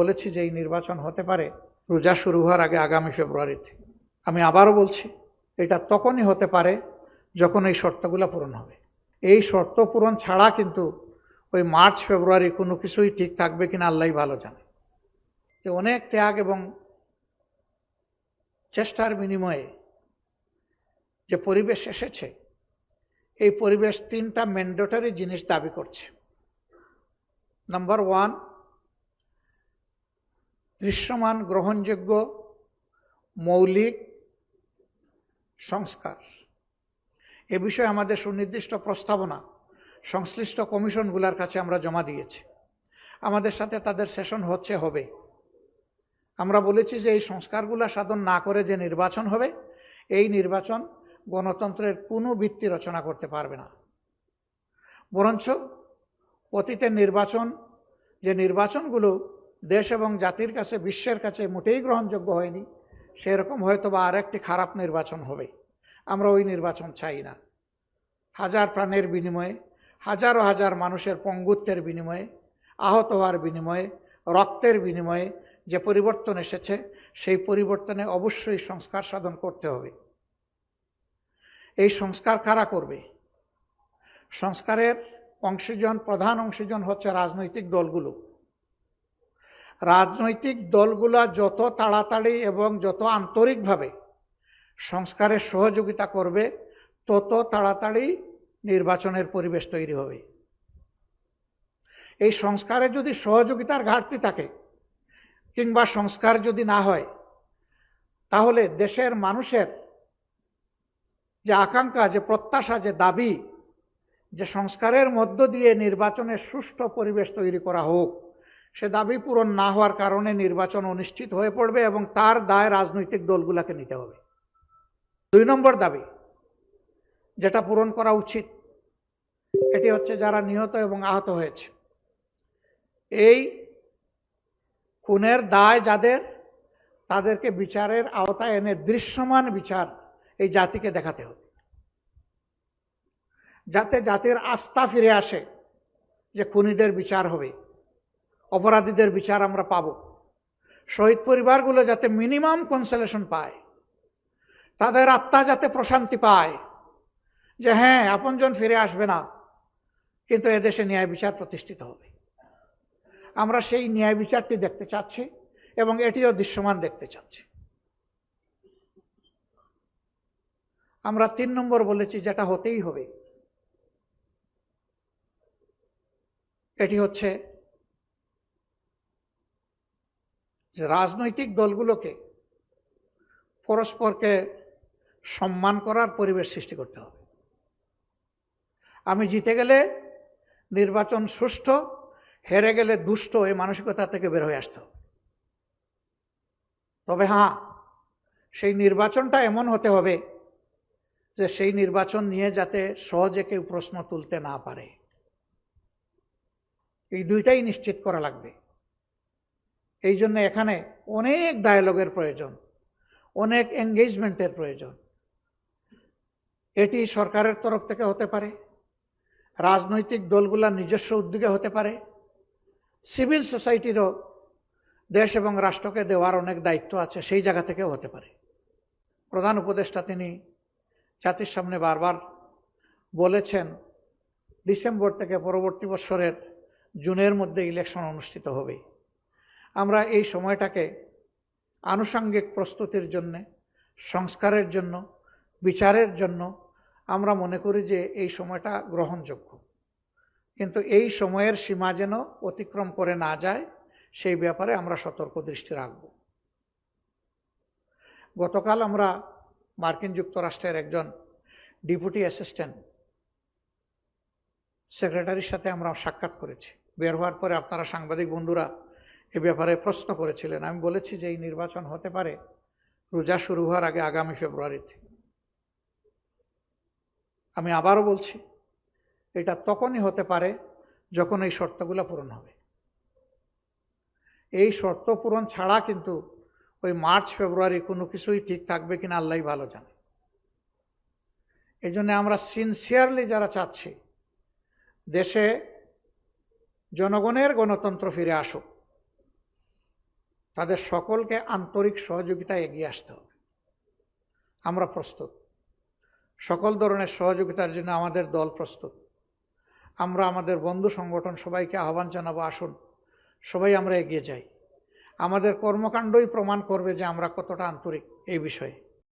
বলেছি যে এই নির্বাচন হতে পারে, রোজা শুরু হওয়ার আগে আগামী ফেব্রুয়ারিতে। আমি আবারও বলছি, এটা তখনই হতে পারে যখন এই শর্তগুলো পূরণ হবে। এই শর্ত পূরণ ছাড়া কিন্তু ওই মার্চ, ফেব্রুয়ারি কোনো কিছুই ঠিক থাকবে কিনা আল্লাহ ভালো জানে। যে অনেক ত্যাগ এবং চেষ্টার বিনিময়ে যে পরিবেশ এসেছে, এই পরিবেশ তিনটা ম্যান্ডেটরি জিনিস দাবি করছে। নাম্বার ওয়ান দৃশ্যমান, গ্রহণযোগ্য, মৌলিক সংস্কার। এ বিষয়ে আমাদের সুনির্দিষ্ট প্রস্তাবনা, সংশ্লিষ্ট কমিশনগুলোর কাছে আমরা জমা দিয়েছি। আমাদের সাথে তাদের সেশন হচ্ছে, হবে। আমরা বলেছি যে এই সংস্কারগুলো সাধন না করে যে নির্বাচন হবে, এই নির্বাচন গণতন্ত্রের কোনো ভিত্তি রচনা করতে পারবে না। বরঞ্চ অতীতের নির্বাচন, যে নির্বাচনগুলো দেশ এবং জাতির কাছে, বিশ্বের কাছে মোটেই গ্রহণযোগ্য হয়নি। সেরকম হয়তো বা আরেকটি খারাপ নির্বাচন হবে। আমরা ওই নির্বাচন চাই না। হাজার প্রাণের বিনিময়ে, হাজারো হাজার মানুষের পঙ্গুত্বের বিনিময়ে, আহত হওয়ার বিনিময়ে, রক্তের বিনিময়ে যে পরিবর্তন এসেছে, সেই পরিবর্তনে অবশ্যই সংস্কার সাধন করতে হবে। এই সংস্কার কারা করবে? সংস্কারের অংশীজন, প্রধান অংশীজন হচ্ছে রাজনৈতিক দলগুলো। রাজনৈতিক দলগুলা যত তাড়াতাড়ি এবং যত আন্তরিকভাবে সংস্কারের সহযোগিতা করবে, তত তাড়াতাড়ি নির্বাচনের পরিবেশ তৈরি হবে। এই সংস্কারে যদি সহযোগিতার ঘাটতি থাকে কিংবা সংস্কার যদি না হয়, তাহলে দেশের মানুষের যে আকাঙ্ক্ষা, যে প্রত্যাশা, যে দাবি, যে সংস্কারের মধ্য দিয়ে নির্বাচনের সুষ্ঠু পরিবেশ তৈরি করা হোক। সে দাবি পূরণ না হওয়ার কারণে নির্বাচন অনিশ্চিত হয়ে পড়বে এবং তার দায় রাজনৈতিক দলগুলোকে নিতে হবে। দুই নম্বর দাবি, যেটা পূরণ করা উচিত, এটি হচ্ছে যারা নিহত এবং আহত হয়েছে। এই খুনের দায় যাদের, তাদেরকে বিচারের আওতায় এনে দৃশ্যমান বিচার এই জাতিকে দেখাতে হবে। যাতে জাতির আস্থা ফিরে আসে যে খুনিদের বিচার হবে। অপরাধীদের বিচার আমরা পাব। শহীদ পরিবারগুলো যাতে মিনিমাম কনসেলেশন পায়। তাদের আত্মা যাতে প্রশান্তি পায় যে হ্যাঁ আপনজন ফিরে আসবে না, কিন্তু এদেশে ন্যায় বিচার প্রতিষ্ঠিত হবে। আমরা সেই ন্যায় বিচারটি দেখতে চাচ্ছি এবং এটিও দৃশ্যমান দেখতে চাচ্ছি। আমরা তিন নম্বর বলেছি যেটা হতেই হবে। এটি হচ্ছে যে রাজনৈতিক দলগুলোকে পরস্পরকে সম্মান করার পরিবেশ সৃষ্টি করতে হবে। আমি জিতে গেলে নির্বাচন সুষ্ঠু, হেরে গেলে দুষ্ট এই মানসিকতা থেকে বের হয়ে আসতে তবে হ্যাঁ সেই নির্বাচনটা এমন হতে হবে যে সেই নির্বাচন নিয়ে যাতে সহজে কেউ প্রশ্ন তুলতে না পারে। এই দুইটাই নিশ্চিত করা লাগবে। এই জন্য এখানে অনেক ডায়ালগের প্রয়োজন, অনেক এঙ্গেজমেন্টের প্রয়োজন। এটি সরকারের তরফ থেকে হতে পারে, রাজনৈতিক দলগুলোর নিজস্ব উদ্যোগে হতে পারে সিভিল সোসাইটিরও দেশ এবং রাষ্ট্রকে দেওয়ার অনেক দায়িত্ব আছে সেই জায়গা থেকেও হতে পারে। প্রধান উপদেষ্টা তিনি জাতির সামনে বারবার বলেছেন, ডিসেম্বর থেকে পরবর্তী বছরের জুনের মধ্যে ইলেকশন অনুষ্ঠিত হবে। আমরা এই সময়টাকে আনুষঙ্গিক প্রস্তুতির জন্যে, সংস্কারের জন্য, বিচারের জন্য আমরা মনে করি যে এই সময়টা গ্রহণযোগ্য। কিন্তু এই সময়ের সীমা যেন অতিক্রম করে না যায়, সেই ব্যাপারে আমরা সতর্ক দৃষ্টি রাখব। গতকাল আমরা মার্কিন যুক্তরাষ্ট্রের একজন ডিপুটি অ্যাসিস্ট্যান্ট সেক্রেটারির সাথে আমরা সাক্ষাৎ করেছি। বের হওয়ার পরে আপনারা সাংবাদিক বন্ধুরা এ ব্যাপারে প্রশ্ন করেছিলেন। আমি বলেছি যে এই নির্বাচন হতে পারে, রোজা শুরু হওয়ার আগে আগামী ফেব্রুয়ারিতে আমি আবারও বলছি, এটা তখনই হতে পারে যখন এই শর্তগুলো পূরণ হবে। এই শর্ত পূরণ ছাড়া কিন্তু ওই মার্চ, ফেব্রুয়ারি কোনো কিছুই ঠিক থাকবে কিনা আল্লাহ ভালো জানে। এই জন্য আমরা সিনসিয়ারলি যারা চাচ্ছি, দেশে জনগণের গণতন্ত্র ফিরে আসুক। তাদের সকলকে আন্তরিক সহযোগিতা এগিয়ে আসতে হবে। আমরা প্রস্তুত। সকল ধরনের সহযোগিতার জন্য আমাদের দল প্রস্তুত। আমরা আমাদের বন্ধু সংগঠন সবাইকে আহ্বান জানাব, আসুন, সবাই আমরা এগিয়ে যাই। আমাদের কর্মকাণ্ডই প্রমাণ করবে যে আমরা কতটা আন্তরিক এই বিষয়ে।